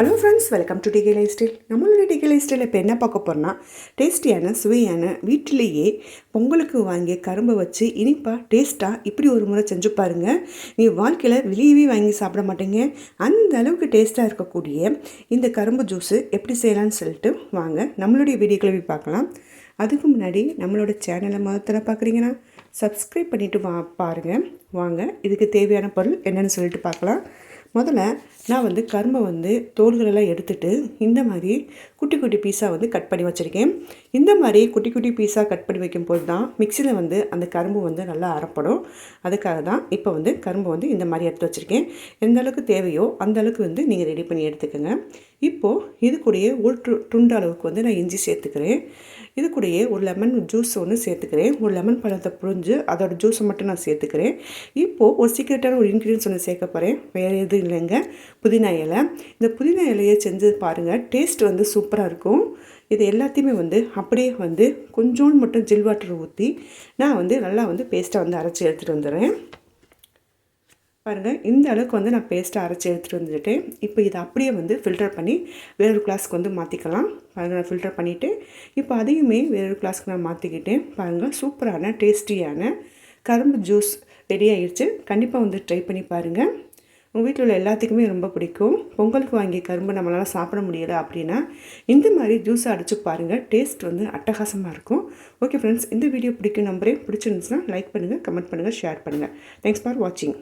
Hello friends welcome to TK lifestyle நம்மளோட TK லைஃப் ஸ்டைலில் இப்போ என்ன பார்க்க போகிறோம்னா டேஸ்டியான சுவையான வீட்டிலேயே பொங்கலுக்கு வாங்கிய கரும்பை வச்சு இனிப்பாக டேஸ்ட்டாக இப்படி ஒரு முறை செஞ்சு பாருங்கள் நீ வாழ்க்கையில் வெளியவே வாங்கி சாப்பிட மாட்டீங்க. அந்த அளவுக்கு டேஸ்ட்டாக இருக்கக்கூடிய இந்த கரும்பு ஜூஸு எப்படி செய்யலாம்னு சொல்லிட்டு வாங்க. நம்மளுடைய வீடியோக்களை போய் பார்க்கலாம். அதுக்கு முன்னாடி நம்மளோட சேனலை மொத்தத்தில் பார்க்குறீங்கன்னா சப்ஸ்கிரைப் பண்ணிவிட்டு வா பாருங்கள் வாங்க இதுக்கு தேவையான பொருள் என்னென்னு சொல்லிட்டு பார்க்கலாம். முதல்ல நான் வந்து கரும்பை வந்து தோல்களெல்லாம் எடுத்துட்டு இந்த மாதிரி குட்டி குட்டி பீஸாக வந்து கட் பண்ணி வச்சுருக்கேன். இந்த மாதிரி குட்டி குட்டி பீஸாக கட் பண்ணி வைக்கும்போது தான் மிக்சியில் வந்து அந்த கரும்பு வந்து நல்லா அரைப்படும். அதுக்காக தான் இப்போ வந்து கரும்பு வந்து இந்த மாதிரி எடுத்து வச்சுருக்கேன். எந்த அளவுக்கு தேவையோ அந்த அளவுக்கு வந்து நீங்கள் ரெடி பண்ணி எடுத்துக்கோங்க. இப்போது இது கூடயே ஒரு துண்டு அளவுக்கு வந்து நான் இஞ்சி சேர்த்துக்கிறேன். இது கூடயே ஒரு லெமன் ஜூஸ் ஒன்று சேர்த்துக்கிறேன். ஒரு லெமன் பழத்தை புழிஞ்சு அதோட ஜூஸை மட்டும் நான் சேர்த்துக்கிறேன். இப்போது ஒரு சீக்கிரட்டான ஒரு இன்க்ரீடியன்ஸ் ஒன்று சேர்க்க போகிறேன் வேறு எதுவும் இல்லைங்க. புதினா இலை. இந்த புதினா இலையை செஞ்சு பாருங்கள் டேஸ்ட் வந்து சூப்பராக இருக்கும். இது எல்லாத்தையுமே வந்து அப்படியே வந்து கொஞ்சோண்டு மட்டும் ஜில் வாட்டர் ஊற்றி நான் வந்து நல்லா வந்து பேஸ்ட்டாக வந்து அரைச்சி எடுத்துகிட்டு வந்துடுறேன். பாருங்கள் இந்த அளவுக்கு வந்து நான் பேஸ்ட்டை அரைச்சி எடுத்துகிட்டு வந்துட்டேன். இப்போ இதை அப்படியே வந்து ஃபில்டர் பண்ணி வேறொரு கிளாஸ்க்கு வந்து மாற்றிக்கலாம் பாருங்கள் நான் ஃபில்டர் பண்ணிவிட்டு இப்போ அதையுமே வேறொரு கிளாஸ்க்கு நான் மாற்றிக்கிட்டேன் பாருங்கள் சூப்பரான டேஸ்டியான கரும்பு ஜூஸ் ரெடி ஆகிடுச்சு கண்டிப்பாக வந்து ட்ரை பண்ணி பாருங்கள் உங்கள் வீட்டில் உள்ள எல்லாத்துக்குமே ரொம்ப பிடிக்கும். பொங்கலுக்கு வாங்கிய கரும்பு நம்மளால் சாப்பிட முடியலை அப்படின்னா இந்த மாதிரி ஜூஸை அடித்து பாருங்கள் டேஸ்ட் வந்து அட்டகாசமாக இருக்கும். ஓகே ஃப்ரெண்ட்ஸ் இந்த வீடியோ பிடிக்கும் நம்பரே. பிடிச்சிருந்துச்சுன்னா லைக் பண்ணுங்கள் கமெண்ட் பண்ணுங்கள் ஷேர் பண்ணுங்கள் தேங்க்ஸ் ஃபார் வாட்சிங்